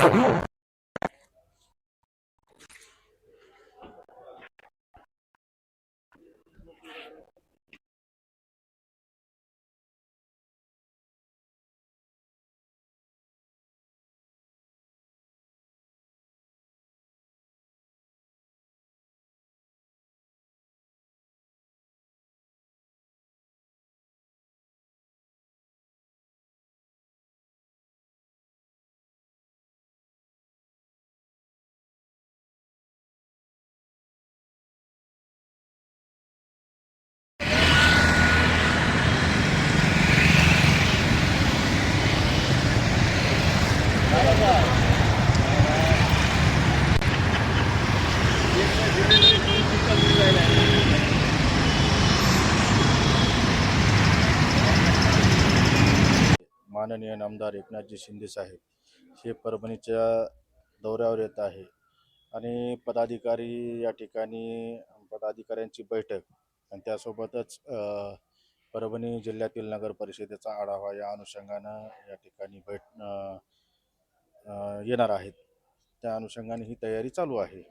Verloren. माननीय नामदार एकनाथजी शिंदे साहेब हे परभणीच्या दौऱ्यावर येत आहे. आणि पदाधिकारी या ठिकाणी पदाधिकाऱ्यांची बैठक आणि त्यासोबतच परभणी जिल्ह्यातील नगर परिषदेचा आढावा या अनुषंगानं या ठिकाणी बैठ येणार आहेत. त्या अनुषंगाने ही तयारी चालू आहे.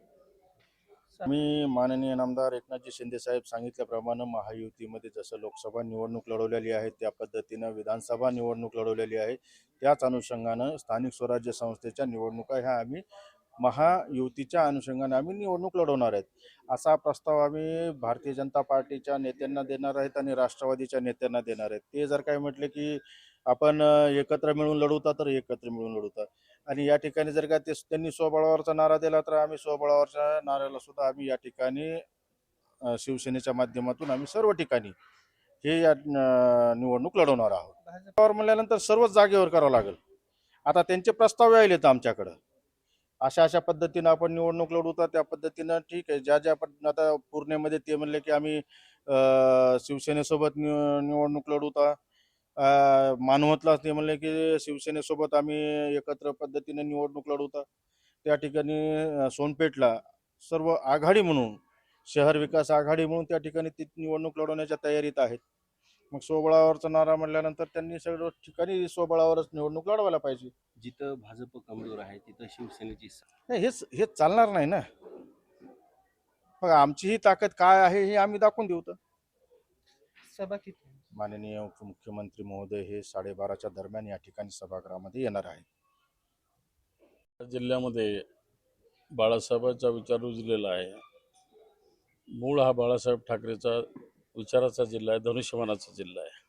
मी माननीय नामदार एकनाथजी शिंदे साहेब सांगितल्याप्रमाणे महायुतीमध्ये जसं लोकसभा निवडणूक लढवलेली आहे त्या पद्धतीनं विधानसभा निवडणूक लढवलेली आहे. त्याच अनुषंगानं स्थानिक स्वराज्य संस्थेच्या निवडणुका ह्या आम्ही महायुतीच्या अनुषंगाने आम्ही निवडणूक लढवणार आहेत. असा प्रस्ताव आम्ही भारतीय जनता पार्टीच्या नेत्यांना देणार आहेत आणि राष्ट्रवादीच्या नेत्यांना देणार आहेत. ते जर काय म्हटले की आपण एकत्र मिळून लढवता तर एकत्र मिळून लढवता. आणि या ठिकाणी जर का ते त्यांनी स्वबळावरचा नारा दिला तर आम्ही स्वबळावरच्या नाऱ्याला सुद्धा आम्ही या ठिकाणी शिवसेनेच्या माध्यमातून आम्ही सर्व ठिकाणी हे या निवडणूक लढवणार आहोत. म्हणल्यानंतर सर्वच जागेवर करावं लागेल. आता त्यांचे प्रस्ताव यायलेत आमच्याकडं. अशा अशा पद्धतीनं आपण निवडणूक लढवता त्या पद्धतीनं ठीक आहे. ज्या ज्या पद्धतीनं आता पूर्णेमध्ये ते म्हणले की आम्ही अ, शिवसेनेसोबत निवडणूक लढवता अ, मानवतला ते म्हणले की शिवसेनेसोबत आम्ही एकत्र पद्धतीने निवडणूक लढवता त्या ठिकाणी सोनपेठला सर्व आघाडी म्हणून शहर विकास आघाडी म्हणून त्या ठिकाणी ती निवडणूक लढवण्याच्या तयारीत आहेत. मग स्वबळावरचा नारा म्हणल्यानंतर त्यांनी सर्व ठिकाणी स्वबळावरच निवडणूक लढवायला पाहिजे. जिथं भाजप कमजोर आहे तिथं शिवसेनेची सा- नाही हेच हेच चालणार नाही ना. मग आमची ही ताकद काय आहे हे आम्ही दाखवून देऊ तर. सभा किती माननीय उपमुख्यमंत्री महोदय हे साडेबाराच्या दरम्यान या ठिकाणी सभागृहामध्ये येणार आहेत. जिल्ह्यामध्ये बाळासाहेबांचा विचार रुजलेला आहे. मूळ हा बाळासाहेब ठाकरेचा विचाराचा जिल्हा आहे धनुष्यमानाचा जिल्हा आहे.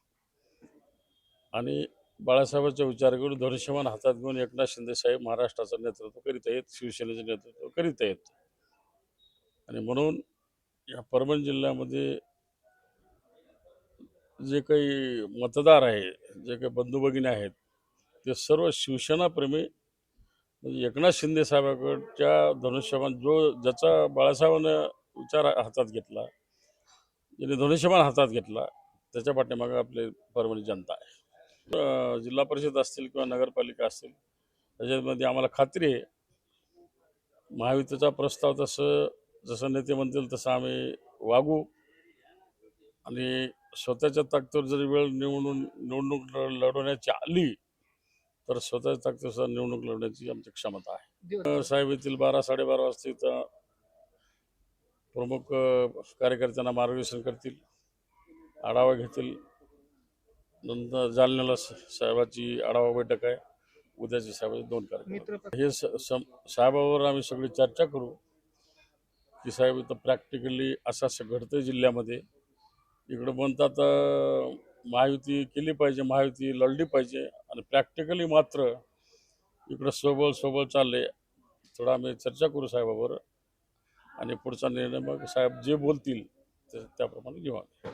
आणि बाळासाहेबांच्या विचार घेऊन धनुष्यमान हातात घेऊन एकनाथ शिंदेसाहेब महाराष्ट्राचं नेतृत्व करीत आहेत शिवसेनेचं नेतृत्व करीत आहेत. आणि म्हणून या परभणी जिल्ह्यामध्ये जे काही मतदार आहे जे काही बंधू भगिनी आहेत ते सर्व शिवसेनाप्रेमी म्हणजे एकनाथ शिंदेसाहेबाकडच्या धनुष्यमान जो ज्याचा बाळासाहेबांना विचार हातात घेतला ज्याने धनुष्यबाण हातात घेतला. त्याच्या पाठीमागं आपले परभणी जनता आहे. जिल्हा परिषद असतील किंवा नगरपालिका असतील त्याच्यामध्ये आम्हाला खात्री आहे. महायुतीचा प्रस्ताव तसं जसं नेते म्हणतील तसं आम्ही वागू. आणि स्वतःच्या ताकदीवर जरी वेळ निवडून निवडणूक लढ- लढवण्याची आली तर स्वतःच्या ताकदीनुसार निवडणूक लढण्याची आमची क्षमता आहे. साहेब येथील बारा साडेबारा वाजता प्रमुख कार्यकर्त्यांना मार्गदर्शन करतील आढावा घेतील. नंतर जालन्याला साहेबाची आढावा बैठक आहे. उद्याची साहेबाची दोन कार्यक्रम हे स- सम- साहेबावर आम्ही सगळी चर्चा करू. की साहेब इथं प्रॅक्टिकली असं असं घडतं जिल्ह्यामध्ये. इकडं म्हणतात महायुती केली पाहिजे महायुती लढली पाहिजे. आणि प्रॅक्टिकली मात्र इकडं सोबळ सोबळ चालले थोडं आम्ही चर्चा करू साहेबावर. आणि पुढचा निर्णय मग साहेब जे बोलतील ते त्याप्रमाणे घेऊ आम्ही.